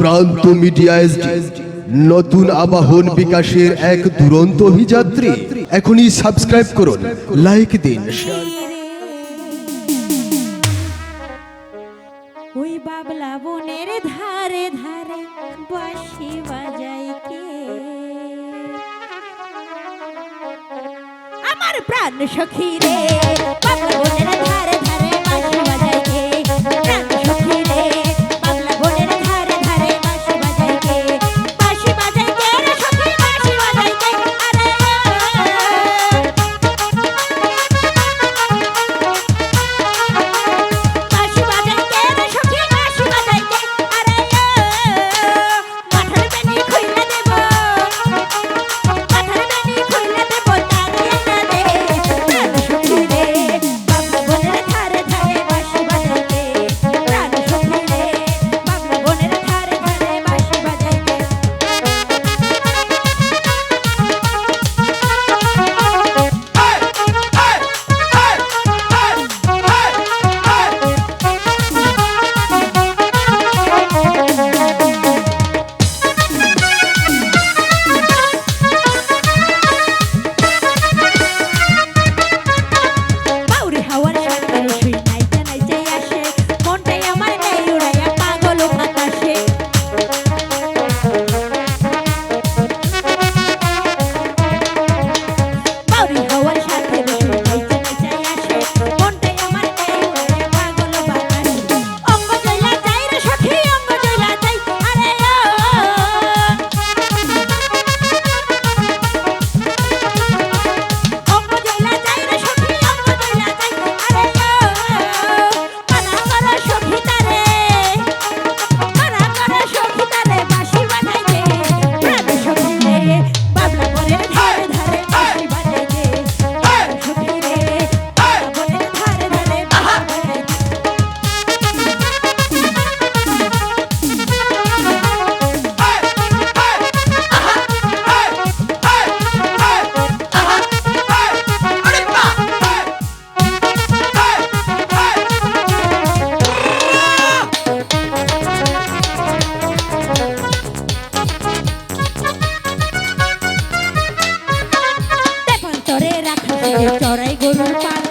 প্রান্ত media SD, নতুন আবাহন বিকাশের এক দুরন্ত অভিযাত্রী। এখনই সাবস্ক্রাইব করুন লাইক দিন ওই বাবলা বনের ধারে ধারে বাঁশি বাজাই কে? আমার প্রাণ সখী রে চড়াই গরুর পাল।